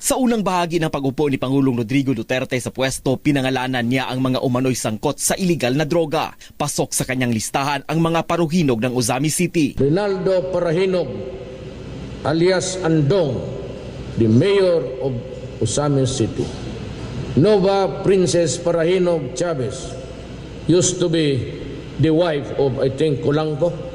Sa unang bahagi ng pag-upo ni Pangulong Rodrigo Duterte sa pwesto, pinangalanan niya ang mga umano'y sangkot sa iligal na droga. Pasok sa kanyang listahan ang mga paruhinog ng Ozami City. Rinaldo Parahinog alias Andong, the mayor of Osamin City. Nova Princess Parahinog Chavez used to be the wife of, I think, Colanco.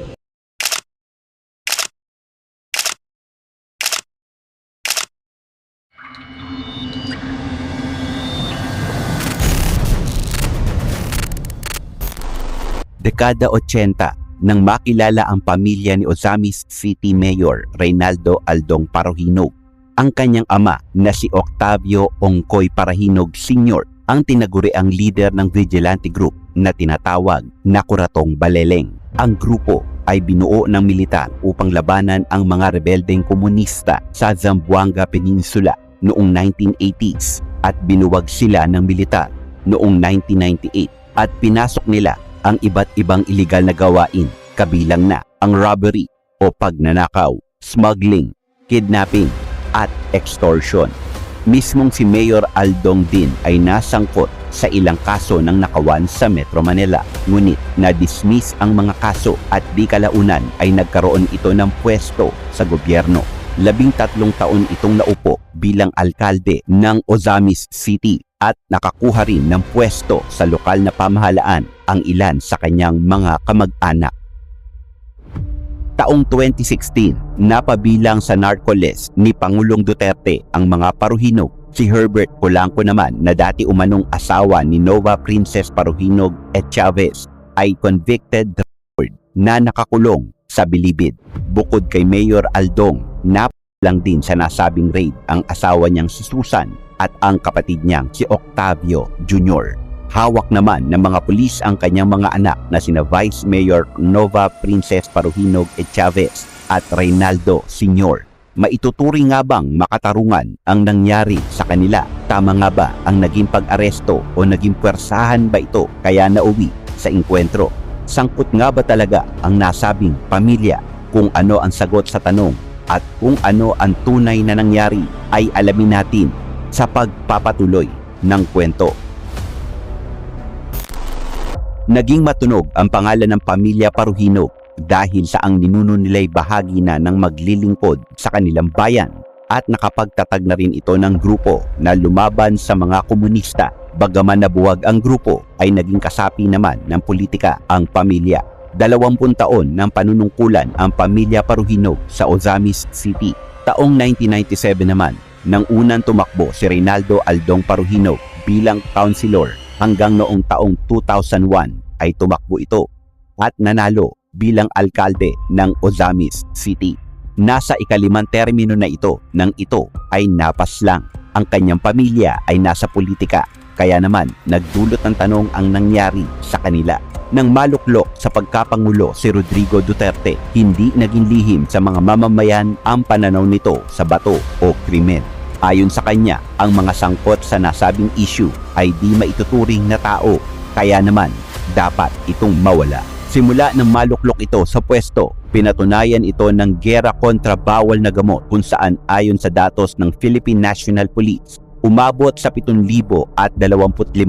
Dekada 80 nang makilala ang pamilya ni Ozamis City Mayor Reynaldo Aldong Parohinog. Ang kanyang ama na si Octavio Ongkoy Parahinog Sr. ang tinaguri ang leader ng vigilante group na tinatawag na Kuratong Baleleng. Ang grupo ay binuo ng militar upang labanan ang mga rebeldeng komunista sa Zamboanga Peninsula noong 1980s at binuwag sila ng militar noong 1998 at pinasok nila ang iba't ibang iligal na gawain kabilang na ang robbery o pagnanakaw, smuggling, kidnapping at extortion. Mismong si Mayor Aldong din ay nasangkot sa ilang kaso ng nakawan sa Metro Manila. Ngunit na-dismiss ang mga kaso at di kalaunan ay nagkaroon ito ng pwesto sa gobyerno. Labing tatlong taon itong naupo bilang alkalde ng Ozamis City at nakakuha rin ng pwesto sa lokal na pamahalaan ang ilan sa kanyang mga kamag-anak. Taong 2016, napabilang sa narco list ni Pangulong Duterte ang mga paruhinog. Si Herbert Polanco naman na dati umanong asawa ni Nova Princess Paruhinog et Chavez ay convicted na nakakulong sa bilibid. Bukod kay Mayor Aldong, nap lang din sa nasabing raid ang asawa niyang si Susan at ang kapatid niyang si Octavio Jr. Hawak naman ng mga pulis ang kanyang mga anak na sina Vice Mayor Nova Princess Paruhinog et Chavez at Reynaldo Sr. Maituturing nga bang makatarungan ang nangyari sa kanila? Tama nga ba ang naging pag-aresto o naging pwersahan ba ito kaya nauwi sa inkwentro? Sangkot nga ba talaga ang nasabing pamilya? Kung ano ang sagot sa tanong at kung ano ang tunay na nangyari ay alamin natin sa pagpapatuloy ng kwento. Naging matunog ang pangalan ng pamilya Paruhinog dahil sa ang ninuno nila'y bahagi na ng maglilingkod sa kanilang bayan at nakapagtatag na rin ito ng grupo na lumaban sa mga komunista. Bagaman nabuwag ang grupo ay naging kasapi naman ng politika ang pamilya. Dalawampung taon ng panunungkulan ang pamilya Paruhinog sa Ozamis City. Taong 1997 naman, nang unang tumakbo si Reynaldo Aldong Paruhinog bilang councilor hanggang noong taong 2001 ay tumakbo ito at nanalo bilang alkalde ng Ozamis City. Nasa ikalimang termino na ito nang ito ay napaslang. Ang kanyang pamilya ay nasa politika kaya naman nagdulot ng tanong ang nangyari sa kanila. Nang maluklok sa pagkapangulo si Rodrigo Duterte, hindi naging lihim sa mga mamamayan ang pananaw nito sa bato o krimen. Ayon sa kanya, ang mga sangkot sa nasabing issue ay di maituturing na tao, kaya naman dapat itong mawala. Simula ng maluklok ito sa pwesto, pinatunayan ito ng gera kontra bawal na gamot kung saan ayon sa datos ng Philippine National Police, umabot sa 7,025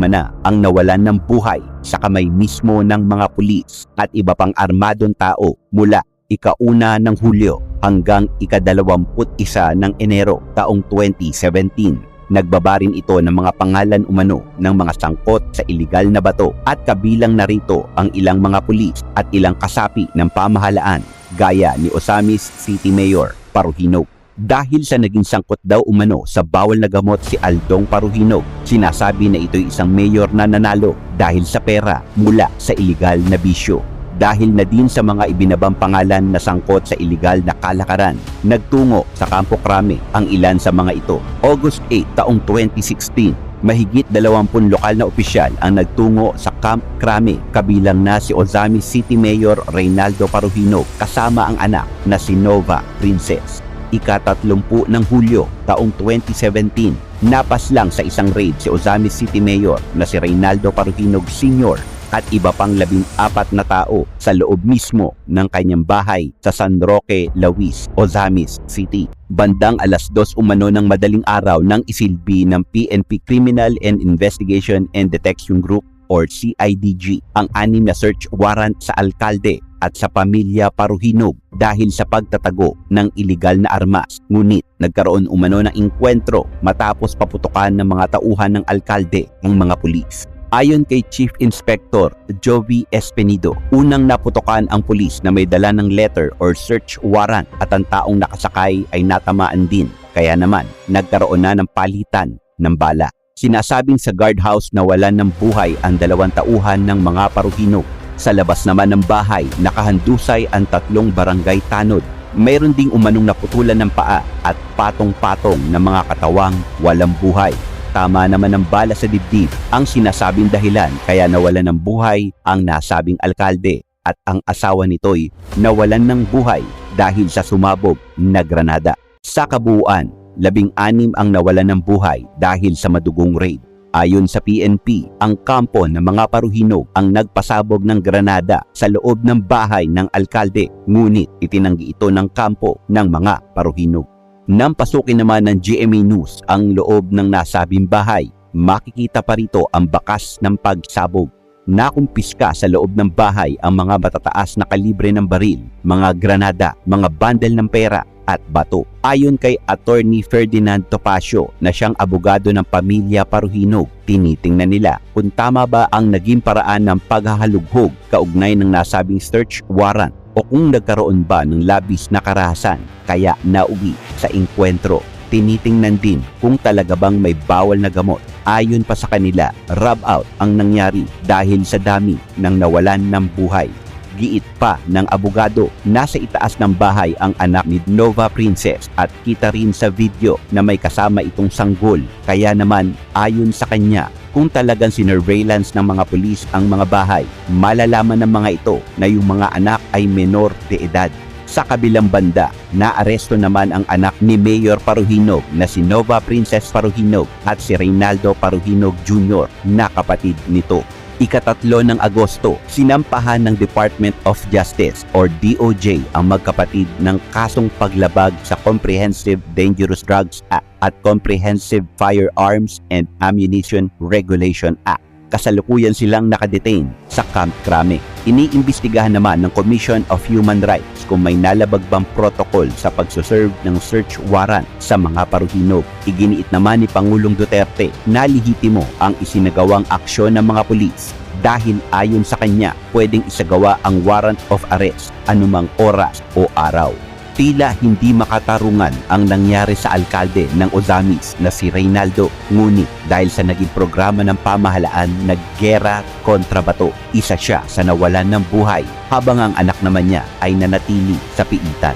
na ang nawalan ng buhay sa kamay mismo ng mga pulis at iba pang armadong tao mula ikauna ng Hulyo hanggang ikadalawamput isa ng Enero taong 2017. Nagbabarin ito ng mga pangalan umano ng mga sangkot sa iligal na bato at kabilang narito ang ilang mga pulis at ilang kasapi ng pamahalaan gaya ni Osamis City Mayor Paruhinog. Dahil sa naging sangkot daw umano sa bawal na gamot si Aldong Paruhinog, sinasabi na ito'y isang mayor na nanalo dahil sa pera mula sa iligal na bisyo dahil na din sa mga ibinabang pangalan na sangkot sa iligal na kalakaran. Nagtungo sa Campo Crame ang ilan sa mga ito. August 8 taong 2016, mahigit 20 lokal na opisyal ang nagtungo sa Camp Crame kabilang na si Ozami City Mayor Reynaldo Paruhinog kasama ang anak na si Nova Princess. Ika-30 ng Hulyo taong 2017, napas lang sa isang raid si Ozami City Mayor na si Reynaldo Paruhinog Sr at iba pang labing apat na tao sa loob mismo ng kanyang bahay sa San Roque, Lawis, Ozamis City. Bandang alas dos umano ng madaling araw nang isilbi ng PNP Criminal and Investigation and Detection Group or CIDG ang anim na search warrant sa alkalde at sa pamilya Paruhinog dahil sa pagtatago ng iligal na armas. Ngunit nagkaroon umano ng inkwentro matapos paputukan ng mga tauhan ng alkalde ang mga pulis. Ayon kay Chief Inspector Jovi Espenido, unang naputokan ang pulis na may dala ng letter or search warrant at ang taong nakasakay ay natamaan din. Kaya naman, nagkaroon na ng palitan ng bala. Sinasabing sa guardhouse na wala ng buhay ang dalawang tauhan ng mga paruhino. Sa labas naman ng bahay, nakahandusay ang tatlong barangay tanod. Mayroon ding umanong naputulan ng paa at patong-patong ng mga katawang walang buhay. Tama naman ng bala sa dibdib ang sinasabing dahilan kaya nawalan ng buhay ang nasabing alkalde at ang asawa nito'y nawalan ng buhay dahil sa sumabog na granada. Sa kabuuan, labing anim ang nawalan ng buhay dahil sa madugong raid. Ayon sa PNP, ang kampo ng mga paruhinog ang nagpasabog ng granada sa loob ng bahay ng alkalde, ngunit itinanggi ito ng kampo ng mga paruhinog. Nang pasukin naman ng GMA News ang loob ng nasabing bahay, makikita pa rito ang bakas ng pagsabog. Nakumpiska sa loob ng bahay ang mga matataas na kalibre ng baril, mga granada, mga bandel ng pera at bato. Ayon kay Attorney Ferdinand Topacio na siyang abogado ng pamilya Paruhinog, tinitingnan nila kung tama ba ang naging paraan ng paghahalughog kaugnay ng nasabing search warrant o kung nagkaroon ba ng labis na karahasan kaya nauwi sa inkwentro. Tinitingnan din kung talaga bang may bawal na gamot. Ayon pa sa kanila, rub out ang nangyari dahil sa dami ng nawalan ng buhay. Giit pa ng abogado, nasa itaas ng bahay ang anak ni Nova Princess at kita rin sa video na may kasama itong sanggol. Kaya naman, ayon sa kanya, kung talagang sinurveillance ng mga pulis ang mga bahay, malalaman ng mga ito na yung mga anak ay menor de edad. Sa kabilang banda, naaresto naman ang anak ni Mayor Paruhinog na si Nova Princess Paruhinog at si Reynaldo Paruhinog Jr. na kapatid nito. Ikatatlo ng Agosto, sinampahan ng Department of Justice or DOJ ang magkapatid ng kasong paglabag sa Comprehensive Dangerous Drugs Act at Comprehensive Firearms and Ammunition Regulation Act. Kasalukuyan silang nakadetain sa Camp Crame. Iniimbestigahan naman ng Commission of Human Rights kung may nalabag bang protocol sa pagsuserve ng search warrant sa mga paruhinog. Iginiit naman ni Pangulong Duterte na lihitimo ang isinagawang aksyon ng mga pulis dahil ayon sa kanya pwedeng isagawa ang warrant of arrest anumang oras o araw tila hindi makatarungan ang nangyari sa alkalde ng Ozamis na si Reynaldo. Ngunit dahil sa naging programa ng pamahalaan na gera kontra bato, isa siya sa nawalan ng buhay habang ang anak naman niya ay nanatili sa piitan.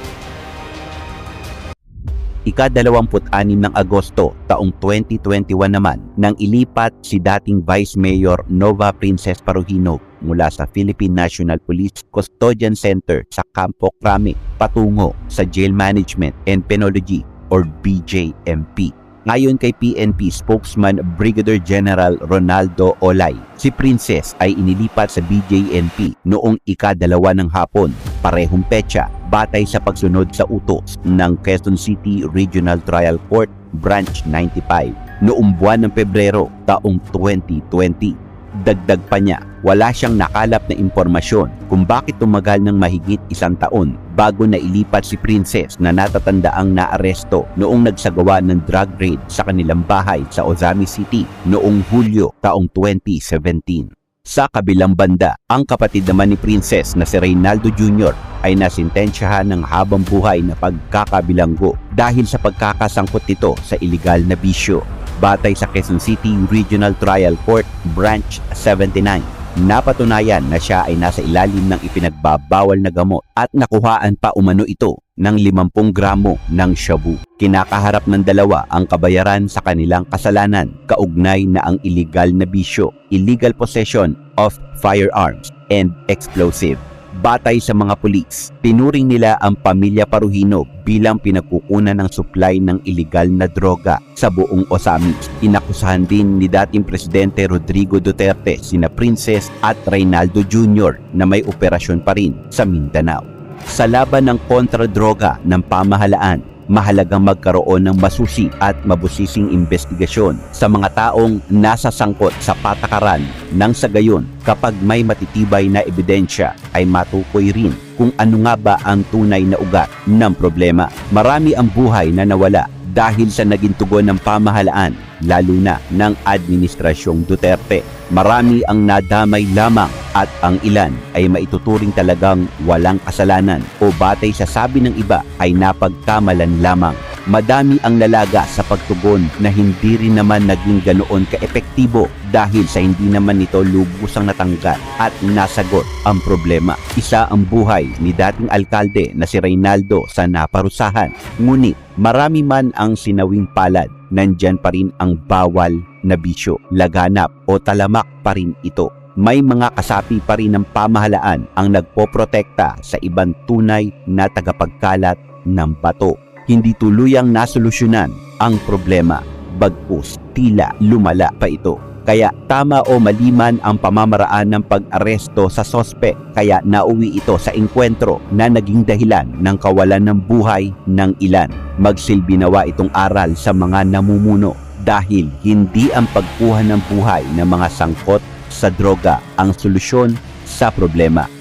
Ika-26 ng Agosto taong 2021 naman nang ilipat si dating Vice Mayor Nova Princess Paruhinog mula sa Philippine National Police Custodian Center sa Campo Crame patungo sa Jail Management and Penology or BJMP. Ngayon kay PNP spokesman Brigadier General Ronaldo Olay, si Princess ay inilipat sa BJNP noong ikadalawa ng hapon, parehong petsa batay sa pagsunod sa utos ng Quezon City Regional Trial Court Branch 95 noong buwan ng Pebrero taong 2020. Dagdag pa niya, wala siyang nakalap na impormasyon kung bakit tumagal ng mahigit isang taon bago na ilipat si Princess na natatandaang naaresto noong nagsagawa ng drug raid sa kanilang bahay sa Ozami City noong Hulyo taong 2017. Sa kabilang banda, ang kapatid naman ni Princess na si Reynaldo Jr. ay nasintensyahan ng habang buhay na pagkakabilanggo dahil sa pagkakasangkot nito sa iligal na bisyo. Batay sa Quezon City Regional Trial Court Branch 79, napatunayan na siya ay nasa ilalim ng ipinagbabawal na gamot at nakuhaan pa umano ito ng 50 gramo ng shabu. Kinakaharap ng dalawa ang kabayaran sa kanilang kasalanan kaugnay na ang illegal na bisyo, illegal possession of firearms and explosive. Batay sa mga pulis, tinuring nila ang pamilya Paruhino bilang pinagkukunan ng supply ng iligal na droga sa buong Osamis. Inakusahan din ni dating Presidente Rodrigo Duterte sina Princess at Reynaldo Jr. na may operasyon pa rin sa Mindanao. Sa laban ng kontra-droga ng pamahalaan, mahalagang magkaroon ng masusi at mabusising investigasyon sa mga taong nasa sangkot sa patakaran nang sa gayon kapag may matitibay na ebidensya ay matukoy rin kung ano nga ba ang tunay na ugat ng problema. Marami ang buhay na nawala dahil sa naging tugon ng pamahalaan lalo na ng Administrasyong Duterte. Marami ang nadamay lamang at ang ilan ay maituturing talagang walang kasalanan o batay sa sabi ng iba ay napagkamalan lamang. Madami ang nalaga sa pagtugon na hindi rin naman naging ganoon kaepektibo dahil sa hindi naman nito lubusang natanggal at nasagot ang problema. Isa ang buhay ni dating alkalde na si Reynaldo sa naparusahan. Ngunit marami man ang sinawing palad, nandyan pa rin ang bawal na bisyo, laganap o talamak pa rin ito. May mga kasapi pa rin ng pamahalaan ang nagpoprotekta sa ibang tunay na tagapagkalat ng bato. Hindi tuluyang nasolusyonan ang problema, bagkus tila lumala pa ito. Kaya tama o mali man ang pamamaraan ng pag-aresto sa sospe, kaya nauwi ito sa engkwentro na naging dahilan ng kawalan ng buhay ng ilan. Magsilbi nawa itong aral sa mga namumuno dahil hindi ang pagkuha ng buhay ng mga sangkot sa droga ang solusyon sa problema.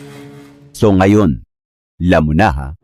So ngayon, lamo na ha?